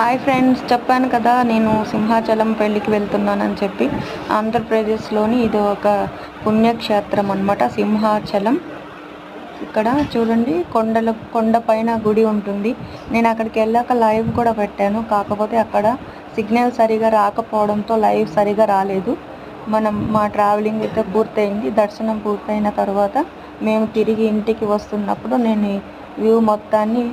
Hi friends చెప్పాను కదా నేను సింహాచలం పెళ్ళికి వెళ్తున్నానని చెప్పి. ఆంధ్రప్రదేశ్లోని ఇది ఒక పుణ్యక్షేత్రం అనమాట సింహాచలం. ఇక్కడ చూడండి కొండల కొండపైన గుడి ఉంటుంది. నేను అక్కడికి వెళ్ళాక లైవ్ కూడా పెట్టాను. కాకపోతే అక్కడ సిగ్నల్ సరిగా రాకపోవడంతో లైవ్ సరిగా రాలేదు. మనం మా ట్రావెలింగ్ అయితే పూర్తయింది. దర్శనం పూర్తయిన తర్వాత మేము తిరిగి ఇంటికి వస్తున్నప్పుడు నేను వ్యూ మొత్తాన్ని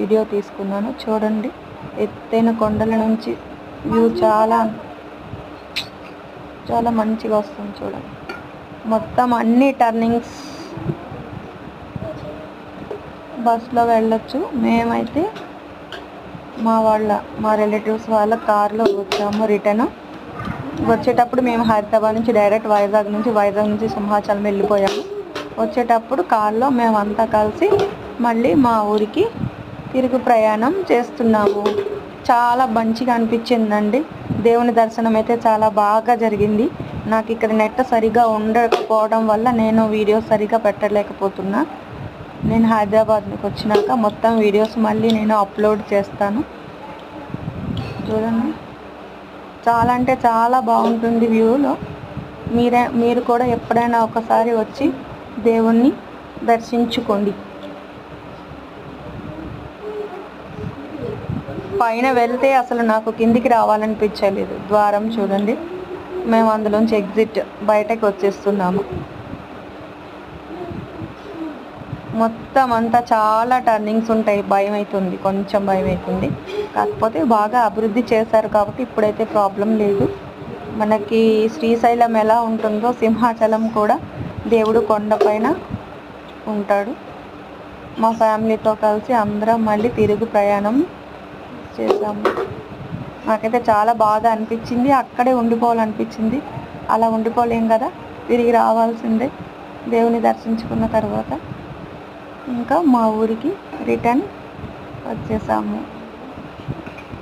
వీడియో తీసుకున్నాను. చూడండి. ఎత్తైన కొండల నుంచి వ్యూ చాలా చాలా మంచిగా వస్తుంది చూడండి. మొత్తం అన్ని టర్నింగ్స్ బస్లో వెళ్ళొచ్చు. మేమైతే మా వాళ్ళ మా రిలేటివ్స్ వాళ్ళ కార్లో వచ్చాము రిటర్న్. వచ్చేటప్పుడు మేము హైదరాబాద్ నుంచి డైరెక్ట్ వైజాగ్ నుంచి వైజాగ్ నుంచి సింహాచలం వెళ్ళిపోయాము. వచ్చేటప్పుడు కార్లో మేమంతా కలిసి మళ్ళీ మా ఊరికి తిరుగు ప్రయాణం చేస్తున్నాము. చాలా మంచిగా అనిపించిందండి. దేవుని దర్శనం అయితే చాలా బాగా జరిగింది. నాకు ఇక్కడ నెట్ సరిగా ఉండకపోవడం వల్ల నేను వీడియోస్ సరిగా పెట్టలేకపోతున్నా. నేను హైదరాబాద్కి వచ్చినాక మొత్తం వీడియోస్ మళ్ళీ నేను అప్లోడ్ చేస్తాను. చూడండి. చాలా అంటే చాలా బాగుంటుంది వ్యూలో. మీరే మీరు కూడా ఎప్పుడైనా ఒకసారి వచ్చి దేవుణ్ణి దర్శించుకోండి. పైన వెళ్తే అసలు నాకు కిందికి రావాలనిపించలేదు. ద్వారం చూడండి. మేము అందులోంచి ఎగ్జిట్ బయటకు వచ్చేస్తున్నాము. మొత్తం అంతా చాలా టర్నింగ్స్ ఉంటాయి. భయం అవుతుంది కొంచెం భయం అవుతుంది కాకపోతే బాగా అభివృద్ధి చేశారు కాబట్టి ఇప్పుడైతే ప్రాబ్లం లేదు. మనకి శ్రీశైలం ఎలా ఉంటుందో సింహాచలం కూడా దేవుడు కొండపైన ఉంటాడు. మా ఫ్యామిలీతో కలిసి అందరం మళ్ళీ తిరుగు ప్రయాణం చేసాము నాకైతే చాలా బాధ అనిపించింది. అక్కడే ఉండిపోవాలనిపించింది. అలా ఉండిపోలేం కదా? తిరిగి రావాల్సిందే. దేవుని దర్శించుకున్న తర్వాత ఇంకా మా ఊరికి రిటర్న్ వచ్చేసాము.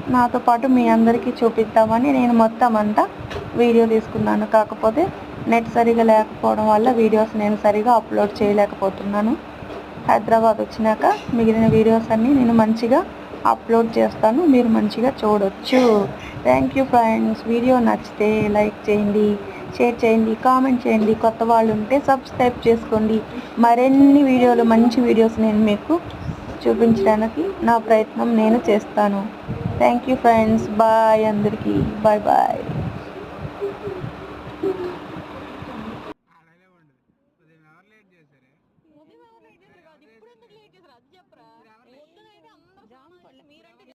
నాతో పాటు మీ అందరికీ చూపిద్దామని నేను మొత్తం అంతా వీడియో తీసుకున్నాను. కాకపోతే నెట్ సరిగా లేకపోవడం వల్ల వీడియోస్ నేను సరిగా అప్లోడ్ చేయలేకపోతున్నాను. హైదరాబాద్ వచ్చినాక మిగిలిన వీడియోస్ అన్నీ నేను మంచిగా అప్లోడ్ చేస్తాను మీరు మంచిగా చూడొచ్చు థ్యాంక్ యూ ఫ్రెండ్స్ వీడియో నచ్చితే లైక్ చేయండి షేర్ చేయండి కామెంట్ చేయండి కొత్త వాళ్ళు ఉంటే సబ్స్క్రైబ్ చేసుకోండి మరిన్ని వీడియోలు మంచి వీడియోస్ నేను మీకు చూపించడానికి నా ప్రయత్నం నేను చేస్తాను థ్యాంక్ యూ ఫ్రెండ్స్ బాయ్ అందరికీ బాయ్ బాయ్ రామ్ మీరంటే